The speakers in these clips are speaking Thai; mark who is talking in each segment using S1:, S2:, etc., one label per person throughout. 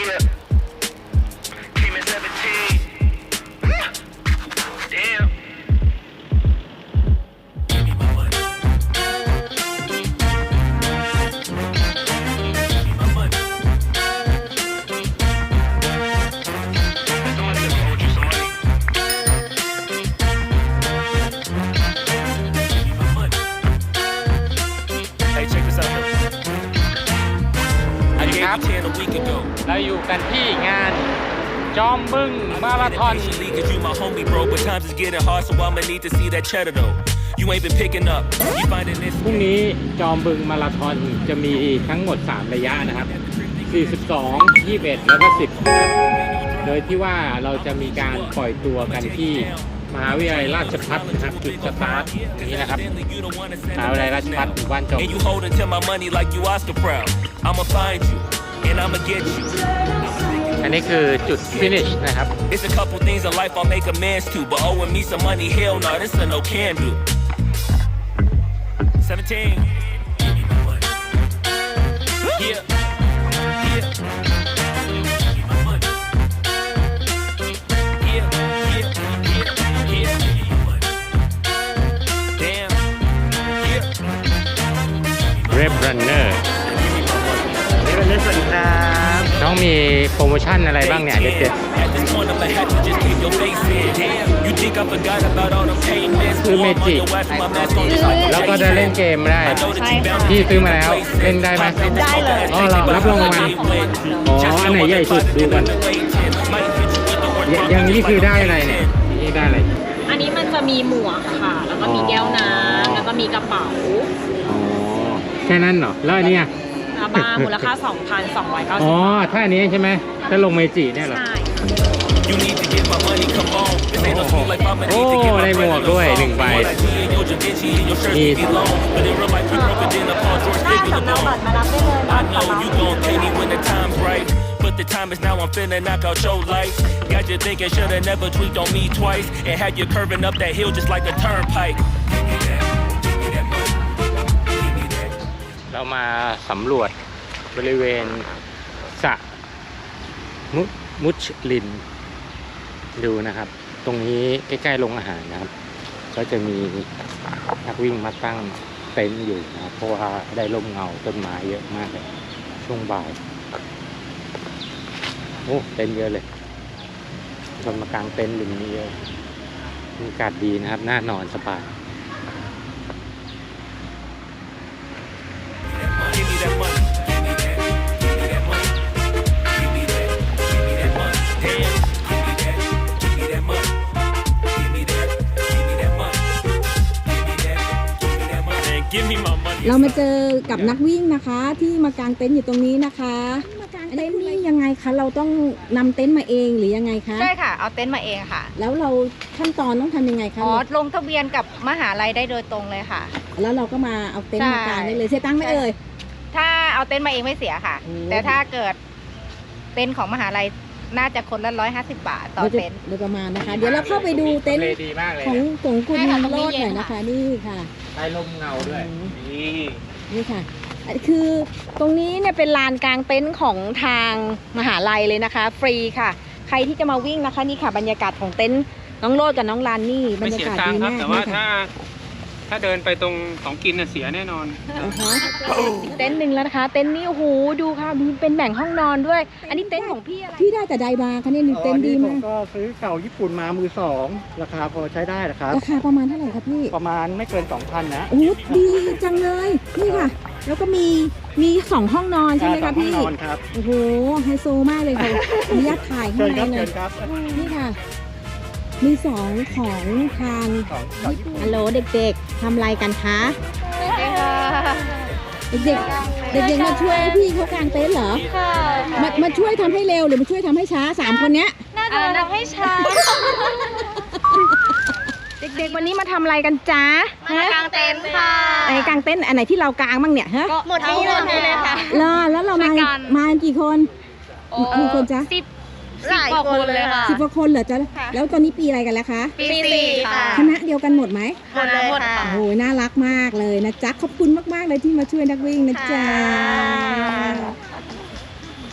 S1: Yeah.
S2: เราอยู่กันที่งานจอมบึงมาราธอน
S1: Patiently, Cause you my homie, bro. But times is getting hard, so I'ma need to see that cheddar though. You ain't been picking up. You finding this
S2: พรุ่งนี้จอมบึงมาราธอนจะมีทั้งหมด 3 ระยะนะครับ 42 21 แล้วก็ 10นะครับโดยที่ว่าเราจะมีการปล่อยตัวกันที่มหาวิทยาลัยราชภัฏนะครับจุดสตาร์ทนี้นะครับมหาวิทยาลัยราชภัฏหมู่บ้านจอม
S1: And you holding to my money like you Oscar proud. I'ma find you, and I'ma get you.
S2: อันนี้คือจุดฟินิชนะครับ
S1: It's a couple things in life I'll make amends to, but owing me some money, hell no, this a no can do. 17.
S3: ร
S2: โมชั่นอะไรบ้างเนี่ยเด็ด
S1: At this point, I'ma have to just keep your face in. Damn, you think I forgot about all the payments?
S2: Through
S1: Warm on
S2: Magic.
S1: your ass with my mask on just like
S2: ๆ
S1: a
S2: แล้วก็ได้
S1: Jason.
S2: เล่นเกมได้
S1: I know that you bound to
S2: พี่
S1: get
S2: ซื้อมาแล้วเล่นได้ไหม
S1: ได้เลย
S2: อ๋อเหรอรับรางวัลอ๋ออันไหนใหญ่สุดดูกันอย่างนี้คือได้อะไรเนี่ยนี่ได้อะไร
S4: อันนี้มันจะมีหมวกค่ะ แล้วก็มีแก้วน้ำแล้วก็มีกระเป๋า
S2: อ๋อแค่นั้นเหรอแล้วอันเนี้ย
S4: อาบามูลค่า 2,290
S2: อ๋อ ถ้าอันนี้ใช่ไหมถ้าลงเมจิเนี่ยเหรอ
S4: ใช่
S1: You need to get my money, come on. This ain't no sweet life, I'ma need to get
S2: โอ้
S1: my
S2: ได้หมวก
S1: bread
S2: ด้วย
S1: on the
S2: หนึ่ง
S1: phone.
S2: ใบ
S1: All that G in your Da Vinci and your shirt
S2: Yes.
S1: be long. But in real life, we broke it in the Paul George
S4: ได้
S1: figure
S4: สำเนา
S1: long.
S4: บัตรมารับได้เลยนะ
S1: I know you gon' pay me when the time's right. But the time is now, I'm finna knock out your life. Got you thinking, shoulda never tweaked on me twice. And had you curving up that hill just like a turnpike.
S2: เรามาสำรวจบริเวณสะมุมุชลิน ดูนะครับ ตรงนี้ใกล้ๆโรงอาหารนะครับ ก็จะมีนักวิ่งมาตั้งเต็นท์อยู่นะเพราะว่าได้ร่มเงาต้นไม้เยอะมากเลยช่วงบ่ายโอ้เต็นท์เยอะเลยคนมากางเต็นท์ริมนี้เยอะบรรยากาศดีนะครับน่านอนสบาย
S5: เรามาเจอกับนักวิ่งนะคะที่มากางเต็นท์อยู่ตรงนี้นะคะมากางเต็นท์นี่ยังไงคะเราต้องนำเต็นท์มาเองหรือยังไงคะ
S6: ใช่ค่ะ เอาเต็นท์มาเองค่ะ
S5: แล้วเราขั้นตอนต้องทำยังไงคะ
S6: อ๋อลงทะเบียนกับมหาลัยได้โดยตรงเลยค่ะ
S5: แล้วเราก็มาเอาเต็นท์
S6: ใช่
S5: มากางได้เลยเสียตังค์ไหม่เอ่ย
S6: ถ้าเอาเต็นท์มาเองไม่เสียค่ะ
S5: โอ้
S6: แต่ถ้าเกิดเต็นท์ของมหาลัย น่าจะคนละร้อยห้าสิบบาทต่อ
S5: เราจะ
S6: เต็นท์
S5: โดยประมาณนะคะ เดี๋ยวเราเข้าไปดูเต็นท์
S2: ทำลดีมากเลย
S5: ของ
S2: นะ
S5: ของคุณ
S6: ใช่ค่ะ
S5: โร
S6: ตรงนี้
S5: ดหน่อย
S6: เย็น
S5: นะคะ
S6: ค่ะ
S5: นี่ค่ะ
S2: ได้ร่มเงาด้วยนี่
S5: นี่ค่ะอันคือตรงนี้เนี่ยเป็นลานกลางเต็นท์ของทางมหาลัยเลยนะคะ ฟรีค่ะ ใครที่จะมาวิ่งนะคะ นี่ค่ะบรรยากาศของเต็นท์น้องโรดกับน้องลานนี่บร
S7: ไม่
S5: รยา
S7: เสีย
S5: กาศ
S7: ตัง
S5: ดี
S7: ค์ครับ
S5: มาก
S7: แต่ว่า
S5: นี่ค่ะ
S7: ถ้า ถ้าเดินไปตรงของกินน่ะเสียแน่นอน
S5: อ่าฮะอีกเต็นท์หนึ่งแล้วนะคะ เต็นท์นี้โอ้โหดูค่ะมีเป็นแบ่งห้องนอนด้วย อันนี้เต็นท์ของพี่อะไรพี่ได้แต่ไดบาร์ค่ะเนี่ยเต็นท์ดี
S3: ผ
S5: มามก
S3: ก็ซื้อเก่าญี่ปุ่นมามือสองราคาพอใช้ได้นะครับ
S5: ราคาประมาณเท่าไหร่ครับพี่
S3: ประมาณไม่เกิน 2,000 นะ
S5: โอ้โหดีจังเลยนี่ค่ะ แล้วก็มีมีสองห้องนอนใช่ไหม
S3: อ่า
S5: คะ
S3: สองห้อง
S5: พี่
S3: นอนครับ
S5: โอ้โหไฮโซมากเลยค่ะอนุญาตถ่ายข้า
S3: เชิ
S5: ง
S3: ญ
S5: ใน
S3: ครับ
S5: เล
S3: เชิ
S5: ย
S3: ญครับ
S5: นี่ค่ะ มีสองของทาง
S3: ของเก่าญี่ปุ่น
S5: ฮัลโหลเด็กๆทำอะไรกันคะเด็กๆเด็กๆมาช่วยพี่เขากางเต็นท์เหรอมามาช่วยทำให้เร็วหรือมาช่วยทำให้ช้าสามคนเนี้ย
S6: น่าจะทำให้ช้า
S5: เด็กๆวันนี้มาทำอะไรกันจ๊ะ
S6: มากางเต็นท์ค่ะ
S5: ไอ้กางเต็นท์อันไหนที่เรากางบ้างเนี่ยฮะ
S6: หมดนี้เลยค่ะ
S5: รอแล้วเรามา
S6: ช่วยกัน
S5: มากันกี่คนกี่คนจ๊ะ
S6: สิบ หลายคนเลยค่ะ
S5: สิบกว่าคนเหรอจ๊ะ
S6: ค่ะ
S5: แล้วตอนนี้ปีอะไรกันแล้วคะ
S6: ปีสี่ค่ะ
S5: คณะเดียวกันหมดไหม
S6: หมดเลยค่ะ
S5: โอ้โหน่ารักมากเลยนะจ๊ะ ขอบคุณมาก ๆ เลยที่มาช่วยนักวิ่งนะจ๊ะ
S6: ค่ะ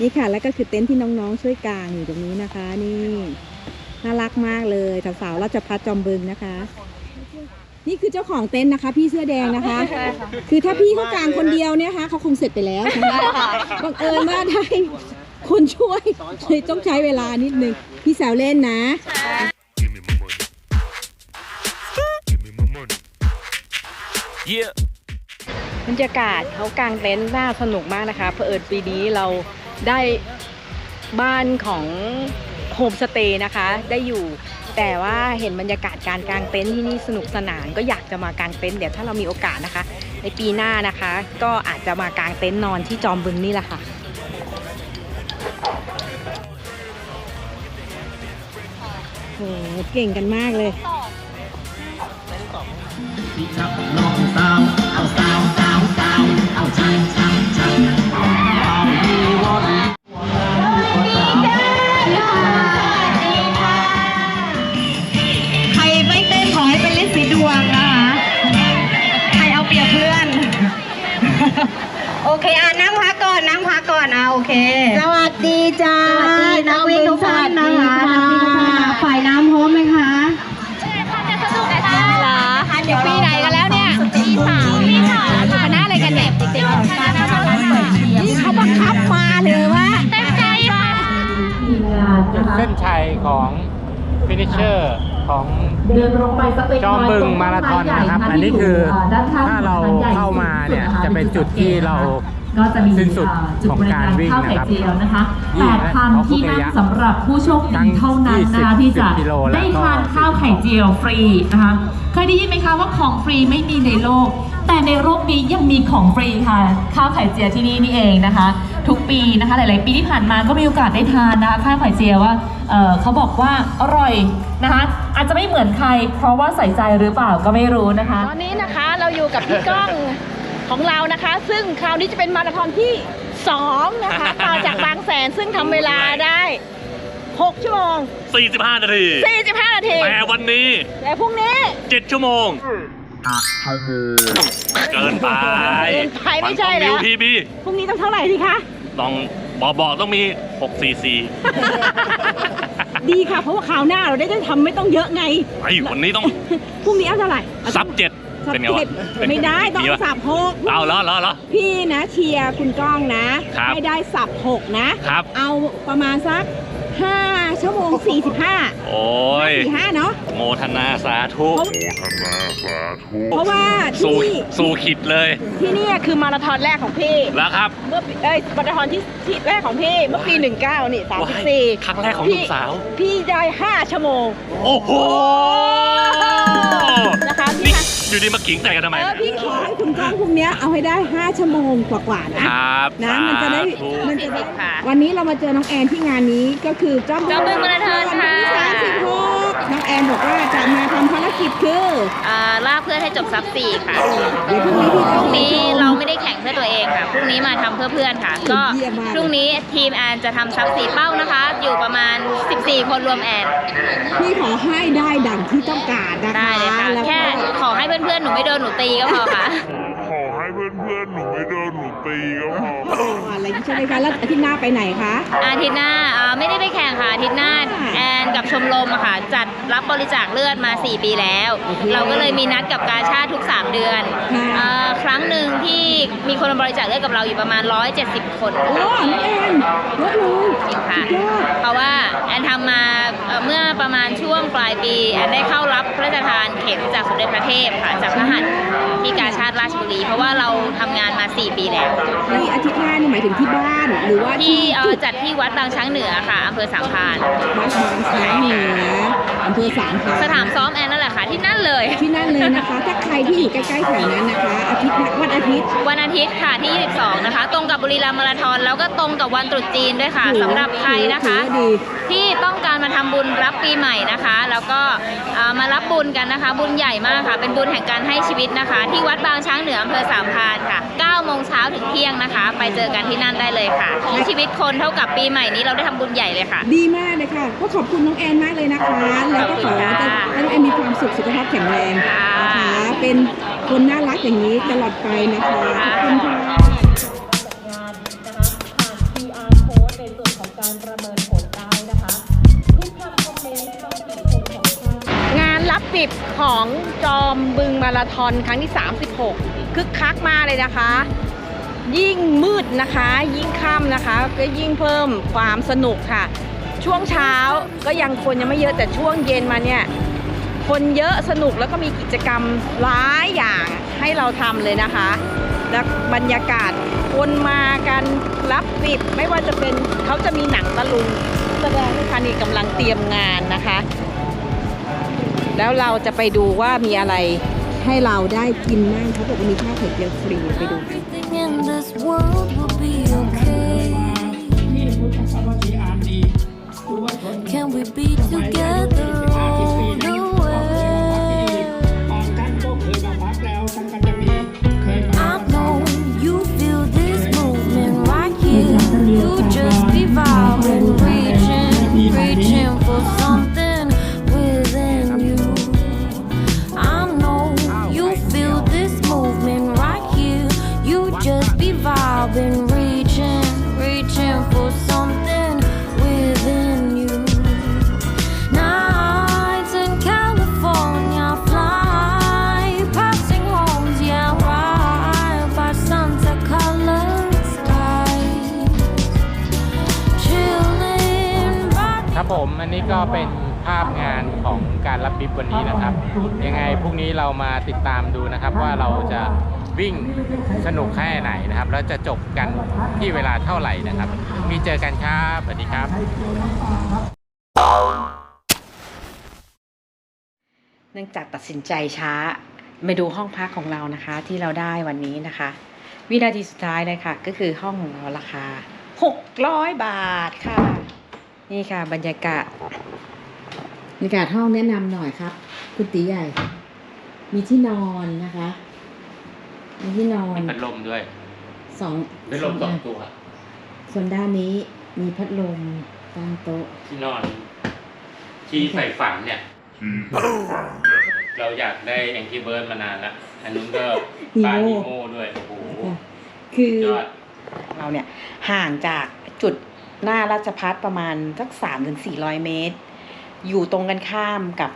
S5: นี่ค่ะ แล้วก็คือเต็นท์ที่น้องๆช่วยกางอยู่ตรงนี้นะคะ นี่น่ารักมากเลยสาวๆราชพัฒจอมบึงนะคะ นี่คือเจ้าของเต็นท์นะคะ พี่เสื้อแดงนะคะ คือถ้าพี่เขากางคนเดียวเนี่ยนะคะเขาคงเสร็จไปแล้วนะคะบังเอิญว่าได้ คนช่วยเลยต้องใช้เวลานิดนึง พี่แซวเล่นนะ
S1: Give me my money. Give me my money. Yeah.
S5: บรรยากาศเขากางเต็นท์น่าสนุกมากนะคะเผอิญปีนี้เราได้บ้านของโฮมสเตย์นะคะ ได้อยู่ แต่ว่าเห็นบรรยากาศการกางเต็นท์ที่นี่สนุกสนานก็อยากจะมากางเต็นท์เดี๋ยวถ้าเรามีโอกาสนะคะ ในปีหน้านะคะ ก็อาจจะมากางเต็นท์นอนที่จอมบึงนี่แหละค่ะ โหเก่งกันมากเลย
S8: ใครไม่เต้นขอให้เป็นลิศสีดวงนะคะ ใครเอาเปรียบเพื่อน โอเคอะนั่งพัก อนนั่งพักก่อนอะโอเค
S5: สวัสดีจ้า
S8: สวัสดีนักวิ่งทุกท่านนะคะฝ่ายน้ำพร้อมไหมคะ
S5: เหรอเดี๋ยวปีไหนกันแล้วเนี่ยปีสามปีสามอยู่คณะอะไรกันเนี่ยเด็กๆคณะนี่เขาบังคับมาเลยว่าเต็มใจค่ะ
S2: จุดเส้นชัยของฟินิชเชอร์ของ
S9: เดินลงไปสักเล็ก
S2: จอม
S9: น้อย
S2: บึง
S9: ต
S2: มาราธอน
S9: ต้ไใหญ่
S2: นะครับะอันนี้
S9: ที่
S2: คือ
S9: ด้านข้ง
S2: ถ้าเรา
S9: ต้นไม้ใหญ่
S2: เข้ามาเนี่ย
S9: สุด
S2: จะเป็นจุดที่เรา
S9: ก็จะมี
S2: สิ้นสุด
S9: เอ่อจุด
S2: ของ
S9: บริ
S2: การ
S9: การ
S2: วิ่ง
S9: ข้าวไข่
S2: นะครับ
S9: เจียวนะคะ
S2: ยี่
S9: 8,000ที่นั่งสำหรับผู้โชค
S2: ทั้
S9: ดี
S2: ง
S9: เท่านั้นนะคะ
S2: 20
S9: ที่จะ
S2: กิโลแล้ว
S9: ได้
S2: ก็
S9: ทานข้าวไข่เจียวฟรีนะคะเคยได้ยินไหมคะว่าของฟรีไม่มีในโลก แต่ในโลกนี้ยังมีของฟรีค่ะข้าวไข่เจียวที่นี่นี่เองนะคะ ทุกปีนะคะหลาย ๆ ปีที่ผ่านมาก็มีโอกาสได้ทานนะคะข้าวไข่เจียวว่าเอ่อเขาบอกว่าอร่อยนะคะอาจจะไม่เหมือนใคร เพราะว่าใส่ใจหรือเปล่าก็ไม่รู้นะคะ
S5: ตอนนี้นะคะเราอยู่กับพี่ก้อง ของเรานะคะ ซึ่งคราวนี้จะเป็นมาราธอนที่ 2 นะคะ ต่อจากบางแสนซึ่งทำเวลาได้ 6 ชั่วโมง
S10: 45 นาที
S5: 45 นาที
S10: แต่วันนี้
S5: แต่พรุ่งนี้
S10: 7 ชั่วโมง เกินไป
S5: เกินไปไม่ใช่
S10: ฟัง
S5: แล้ว
S10: ของ UTB
S5: พรุ่งนี้ต้องเท่าไหร่ดีคะ
S10: ต้องบอกบอกต้องมี 6 cc
S5: ดีค่ะ เพราะว่าคราวหน้าเราได้จะทำไม่ต้องเยอะไง
S10: ไอ้วันนี้ต้อง
S5: พรุ่งนี้เอาเท่าไหร่เอา
S10: ซับเจ็ด
S5: สับ
S10: เป็นไง
S5: เจ็
S10: วะ
S5: ดไม่ได้ต้อง
S10: ดี
S5: เอา
S10: ปะ
S5: สับหก
S10: เอาแล้วแล้วแล้ว
S5: พี่นะเชียร์คุณก้องนะ ครับให้ได้สับหกนะ
S10: ครับ
S5: เอาประมาณสัก 5 ชั่วโมง 45
S10: โอ้ย
S5: 45 เนาะ
S10: โมทนาสาธุ
S5: เพราะว่าที่
S10: สู่
S5: นี่
S10: สู่ขิดเลย
S5: ที่นี่คือมาราธอนแรกของพี่
S10: แล้วครับ
S5: เมื่อปีเอ้ยมาราธอนที่ที่แรกของพี่เมื่อปี 19 นี่
S10: ว้าย
S5: 34
S10: ครั้งแรกของหนุ่มสาว
S5: พี่ได้ 5 ชั่วโมง
S10: โอ้โห
S5: นะคะพี่
S10: นี่
S5: คะ
S10: อยู่ดีมาขิงใส่กันทำไม
S5: เออพี่ขอให้คุณก้องพรุ่งเนี้ยเอาให้ได้ 5 ชั่วโมงกว่าๆนะ
S10: ครับ
S5: นะมันจะได้
S10: สาธุ
S5: มันจะได้
S4: ค่ะ
S5: วันนี้เรามาเจอน้องแอนที่งานนี้ก็คือจอม
S4: จอมบึงมาราธอนค่ะ
S5: สามสิบหกน้องแอนบอกว่าจะมาทำภารกิจคือ
S4: อ่าลากเพื่อนให้จบซับสี่ค่ะ
S5: เดี๋ยวพรุ่งนี้พี่
S4: พ
S5: ต้อ
S4: รุ่
S5: ง
S4: งนี้
S5: ชม
S4: เราไม่ได้แข่งเพื่อตัวเองค่ะพรุ่งนี้มาทำเพื่อเพื่อนค่ะ ก็
S5: เยี่ยมมาก
S4: พรุ่งนี้ทีมแอนจะทำซับสี่เป้านะคะ อยู่ประมาณ 14 คนรวมแอน
S5: พี่ขอให้ได้ดังที่ต้องการ
S4: ตีก็พอค่ะ
S1: ขอให้เพื่อนๆ หนูไม่โดนหนูตีก็พอ
S5: อะไรอย่างนี้ใช่ไหมคะ แล้วอาทิตย์หน้าไปไหนคะ
S4: อาทิตย์หน้าอ่าไม่ได้ไปแข่งค่ะอาทิตย์หน้าแอนกับชมรมอะค่ะ จัดรับบริจาคเลือดมา 4 ปีแล้ว
S5: โอเค
S4: เราก็เลยมีนัดกับกาชาติทุก 3 เดือน
S5: ค่ะ
S4: อ่าครั้งหนึ่งที่มีคนมาบริจาคเลือดกับเราอยู่ประมาณ 170 คน
S5: โอ้น้องแอนลดลง
S4: จริงค่ะ
S5: สุดยอด
S4: เพราะว่าแอนทำมา เอ่อเมื่อประมาณช่วงปลายปีแอนได้เข้ารับพระราชทานเข็มจากสมเด็จพระเทพค่ะจากพระหัตถ์ที่กาชาติราชบุรี เพราะว่าเราทำงานมา 4 ปีแล้ว
S5: นี่อาทิตย์หน้านี่หมายถึงที่บ้าน หรือว่า
S4: ที่
S5: ที่
S4: เอ่อ
S5: จุด
S4: จัดที่วัดบางช้างเหนือค่ะอำเภอสามพราน
S5: วัดบางช้างเหนือ อำเภอสามพราน
S4: สนามซ้อมแอนนั่นแหละค่ะที่นั่นเลย
S5: ที่นั่นเลยนะคะ ถ้าใครที่อยู่ใกล้ๆแถวนั้นนะคะอาทิตย์หน้าวันอาทิตย์
S4: วันอาทิตย์ค่ะที่ 22 นะคะ ตรงกับบุรีรัมย์มาราธอนแล้วก็ตรงกับวันตรุษจีนด้วยค่ะ
S5: ถือ
S4: สำหรับใครนะคะ
S5: ถือว่าดี
S4: ที่ต้องการมาทำบุญรับปีใหม่นะคะ แล้วก็เอ่อมารับบุญกันนะคะ บุญใหญ่มากค่ะ เป็นบุญแห่งการให้ชีวิตนะคะ ที่วัดบางช้างเหนืออำเภอสามพรานค่ะ9โมงเช้าถึงเที่ยงนะคะ ไปเจอกันที่นั่นได้เลยค่ะ ชีวิตคนเท่ากับปีใหม่นี้เราได้ทำบุญใหญ่เลยค่ะ
S5: ดีมากเลยค่ะก็ขอบคุณน้องแอนมากเลยนะคะแล้วก็ขอ
S4: ขอบคุณ
S5: จะ
S4: ค่ะ
S5: ให้น้องแอนมีความสุขสุขภาพแข็งแรงนะคะเป็นคนน่ารักอย่างนี้ตลอดไปนะคะขอบคุณค่ะ
S9: เป็นส่วนของการประเมินผลได้นะคะทุกคำคอมเมนต์คำติชมของท่าน
S5: งานรับปิดของจอมบึงมาราธอนครั้งที่ 36 คึกคักมากเลยนะคะ ยิ่งมืดนะคะ ยิ่งค่ำนะคะ ก็ยิ่งเพิ่มความสนุกค่ะ ช่วงเช้าก็ยังคนยังไม่เยอะแต่ช่วงเย็นมาเนี่ยคนเยอะสนุกแล้วก็มีกิจกรรมหลายอย่างให้เราทำเลยนะคะ และบรรยากาศคนมากันรับปิดไม่ว่าจะเป็นเขาจะมีหนังตะลุงแสดงคันนี้กำลังเตรียมงานนะคะ แล้วเราจะไปดูว่ามีอะไรให้เราได้กินบ้างเขาบอกว่ามีข้าวไข่เจียวฟรีไปดู
S11: Everything in this world will be okay. Can we be together
S2: ผมอันนี้ก็เป็นภาพงานของการรับบิบวันนี้นะครับ ยังไงพรุ่งนี้เรามาติดตามดูนะครับ ว่าเราจะวิ่งสนุกแค่ไหนนะครับ แล้วจะจบกันที่เวลาเท่าไหร่นะครับ มีเจอกันครับสวัสดีครับ
S5: เนื่องจากตัดสินใจช้ามาดูห้องพักของเรานะคะ ที่เราได้วันนี้นะคะ วินาทีสุดท้ายเลยค่ะ ก็คือห้องของเราราคา 600 บาทค่ะ นี่ค่ะ บรรยากาศบรรยากาศห้องแนะนำหน่อยครับ คุณตีใหญ่ มีที่นอนนะคะ มีที่นอน
S2: พัดลมด้วย
S5: สอง
S2: พัดลมสองตัว
S5: ส่วนด้านนี้มีพัดลมตั้งโต๊ะ
S2: ที่นอน ที่ใส่ฝันเนี่ยเราอยากได้แองกี้เบิร์ดมานานแล้วอันนู้นก็ปลา
S5: นี
S2: นิ
S5: โม่
S2: โม่ด้วยโอ้โห
S5: คือ
S2: ยอด
S5: เราเนี่ยห่างจากจุด หน้าราชพัฒประมาณสักสามถึงสี่ร้อยเมตร อยู่ตรงกันข้ามกับ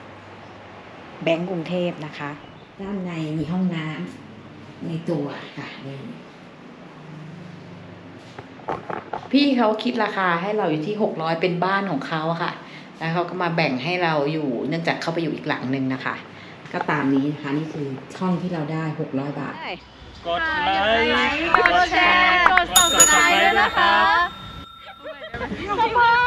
S5: แบงก์กรุงเทพนะคะ ด้านในมีห้องน้ำในตัวค่ะนี่พี่เขาคิดราคาให้เราอยู่ที่หกร้อยเป็นบ้านของเขาอะค่ะ แล้วเขาก็มาแบ่งให้เราอยู่ เนื่องจากเขาไปอยู่อีกหลังหนึ่งนะคะ ก็ตามนี้นะคะนี่คือช่องที่เราได้หกร้อยบาท
S10: กดไลค์
S4: กดแชร์ กด subscribe ด้วยนะคะ
S10: ขอบคุณ